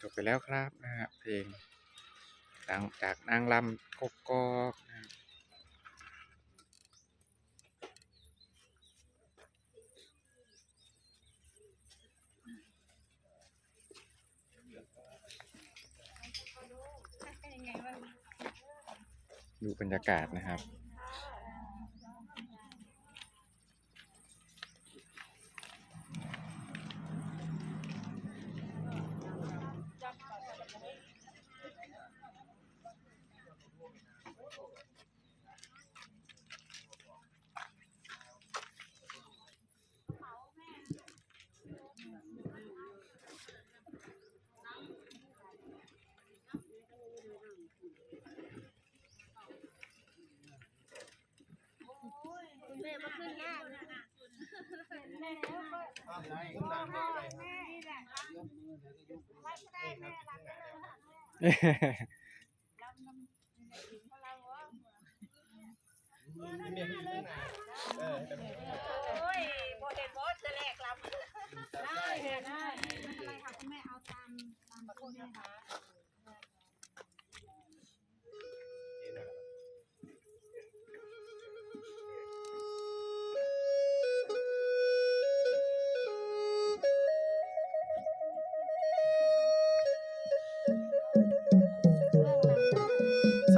จบไปแล้วครับนะฮะเพลงหลังจากนางลำกกกอกนะครับดูบรรยากาศนะครับ โอ้ยโบเห็นบอสจะแลกลำได้ได้ไม่เป็นไรค่ะคุณแม่เอา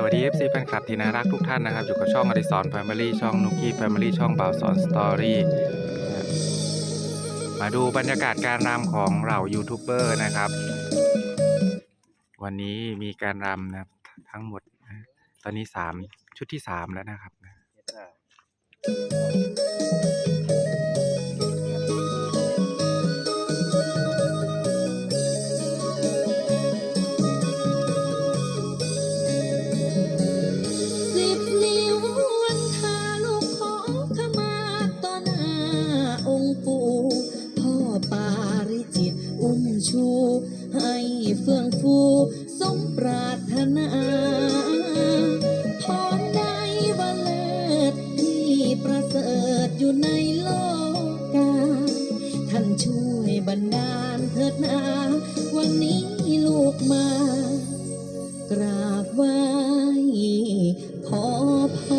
สวัสดี FC แฟนคลับที่น่ารักทุกท่านนะครับ อยู่กับช่องอริสอนแฟมิลี่ช่องนุกี้แฟมิลี่ช่องบ่าวสอนสตอรี่มาดูบรรยากาศการรำของเหล่ายูทูบเบอร์นะครับ วันนี้มีการรำนะครับทั้งหมด ตอนนี้สามชุดที่สามแล้วนะครับ เสริฐอยู่ในโลกาท่านช่วยบันดาลเถิดนาวันนี้ลูกมา กราบไหว้ขอพร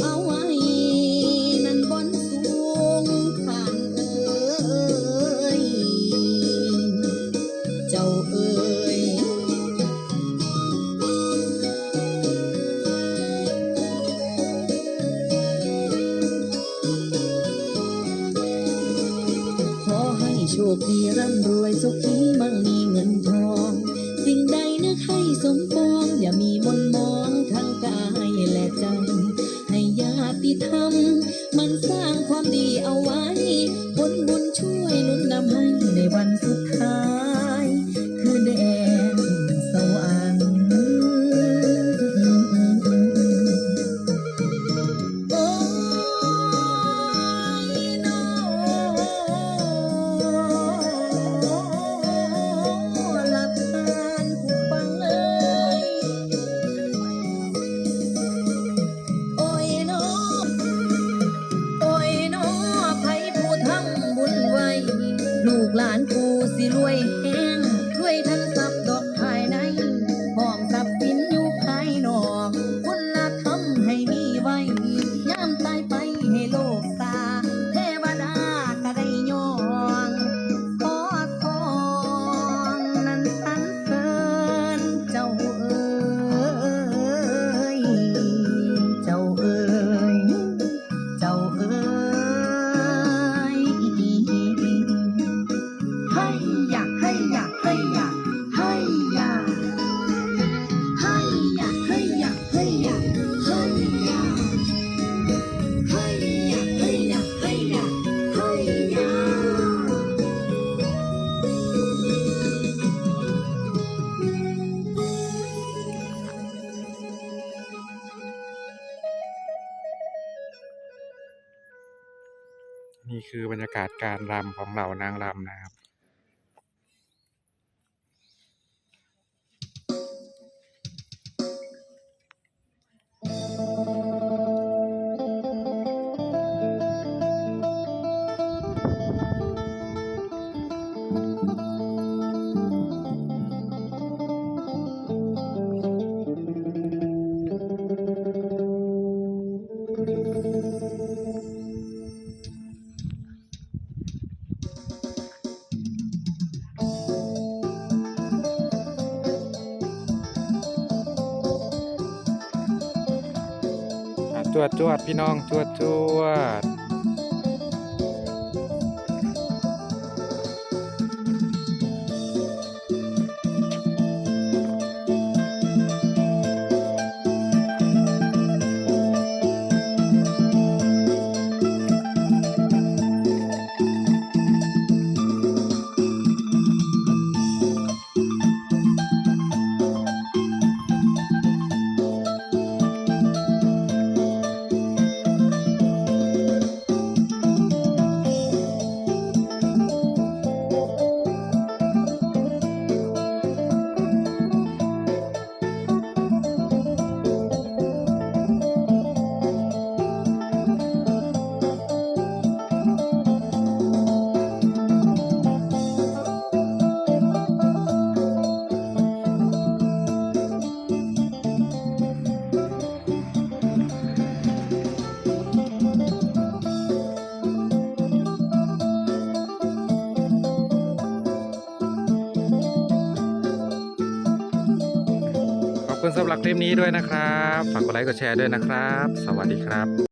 เอาไว้นั่นบนสูงผ่านเอ้ย เจ้าเอ้ยขอให้โชคดีร่ำรวยสุขีมั่งมี นี่คือบรรยากาศการรำของเหล่านางรำนะครับ จวดจวดพี่น้องจวดจวด สำหรับคลิปนี้ด้วยนะครับ ฝากกดไลค์กดแชร์ด้วยนะครับ สวัสดีครับ